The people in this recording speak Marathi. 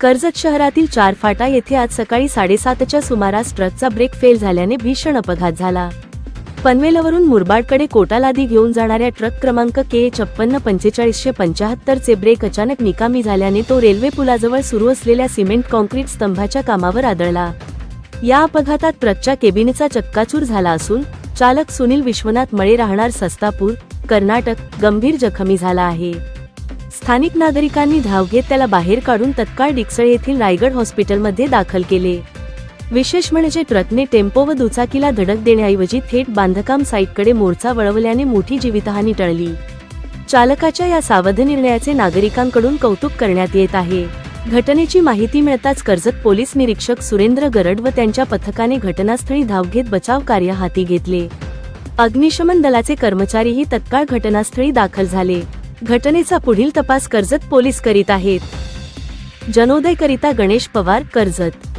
कर्जत शहरातील चार फाटा येथे आज सकाळी साडेसातच्या सुमारास ट्रकचा ब्रेक फेल झाल्याने भीषण अपघात झाला. पनवेलवरून मुरबाडकडे कोटालादी घेऊन जाणाऱ्या ट्रक क्रमांक के छप्पन्न पंचेचाळीसशे पंचाहत्तर चे ब्रेक अचानक निकामी झाल्याने तो रेल्वे पुलाजवळ सुरू असलेल्या सिमेंट कॉन्क्रीट स्तंभाच्या कामावर आदळला. या अपघातात ट्रकच्या केबिनचा चक्काचूर झाला असून चालक सुनील विश्वनाथ मळे राहणार सस्तापूर कर्नाटक गंभीर जखमी झाला आहे. स्थानिक नागरिकांनी धाव घेत त्याला बाहेर काढून तत्काळ डिक्सळ येथील रायगड हॉस्पिटलमध्ये दाखल केले. विशेष म्हणजे ट्रकने टेम्पो व दुचाकीला धडक देण्याऐवजी थेट बांधकाम साईटकडे मोर्चा वळवल्याने मोठी जीवितहानी टळली. चालकाच्या या सावध निर्णयाचे नागरिकांकडून कौतुक करण्यात येत आहे. घटनेची माहिती मिळताच कर्जत पोलीस निरीक्षक सुरेंद्र गरड व त्यांच्या पथकाने घटनास्थळी धाव घेत बचाव कार्य हाती घेतले. अग्निशमन दलाचे कर्मचारीही तत्काळ घटनास्थळी दाखल झाले. घटनेचा पुढील तपास कर्जत पोलीस करीत आहेत. जनोदय करिता गणेश पवार कर्जत.